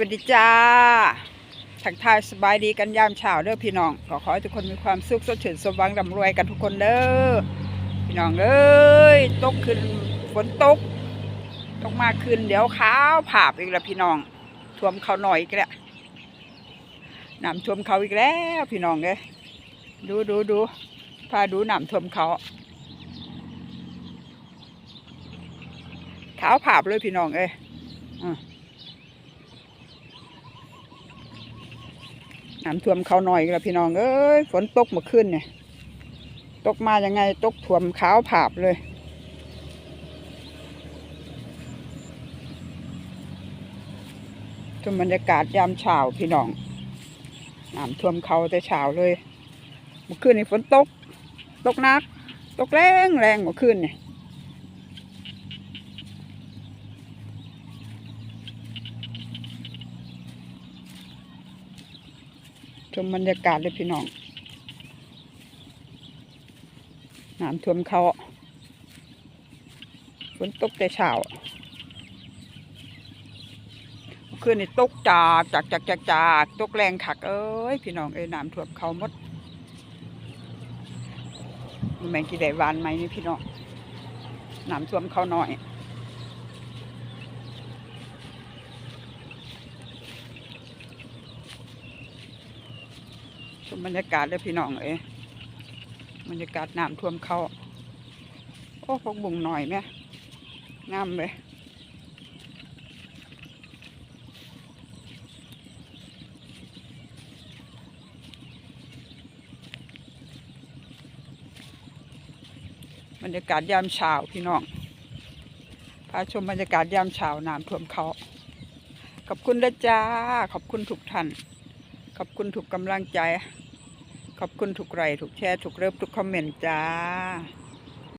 วัสดีจ้าทักทายสบายดีกันยามเช้าเด้อพี่น้อง ขอขอให้ทุกคนมีความสุขสดชื่นสมหวังร่ำรวยกันทุกคนเด้อ พี่น้องเอ้ย ตกขึ้นฝนตก ตกมากขึ้นเดี๋ยวขาวผาบอีกแล้วพี่น้อง ท่วมเขาหน่อยอีกแล้วน้ำท่วมเขาอีกแล้วพี่น้องเอ้ยดูดูดูพาดูน้ำท่วมเขาขาวผาบเลยพี่น้องเอ้ยอะ น้ำท่วมเขาหน่อยแล้วพี่น้องเอ้ยฝนตกมาขึ้นเนี่ย ตกมายังไงตกท่วมขาวผาบเลยชมบรรยากาศยามเช้าพี่น้องน้ำท่วมเขาแต่เช้าเลยเมื่อคืนนี่ฝนตก ตกนัก ตกแรงแรงเมื่อคืนเนี่ย ชมบรรยากาศเลยพี่น้องน้ำท่วมเขาฝนตกแต่เช้าคือคืนนี่ตกจากจากจากจากจากตกแรงขักเอ้ยพี่น้องเอ้ยน้ำท่วมเขาหมดมีแมงกี่ได้วานไหมนี่พี่น้องน้ำท่วมเขาหน่อย บรรยากาศเลยพี่น้องเอ้ยบรรยากาศน้ำท่วมเขาโอ้พกบุงหน่อยแม่งามเลยบรรยากาศยามเช้าพี่น้อง พาชมบรรยากาศยามเช้าน้ำท่วมเขา ขอบคุณนะจ้า ขอบคุณทุกท่าน ขอบคุณทุกกำลังใจ ขอบคุณทุกไลค์ทุกแชร์ ทุกเลิฟทุกคอมเมนต์จ้า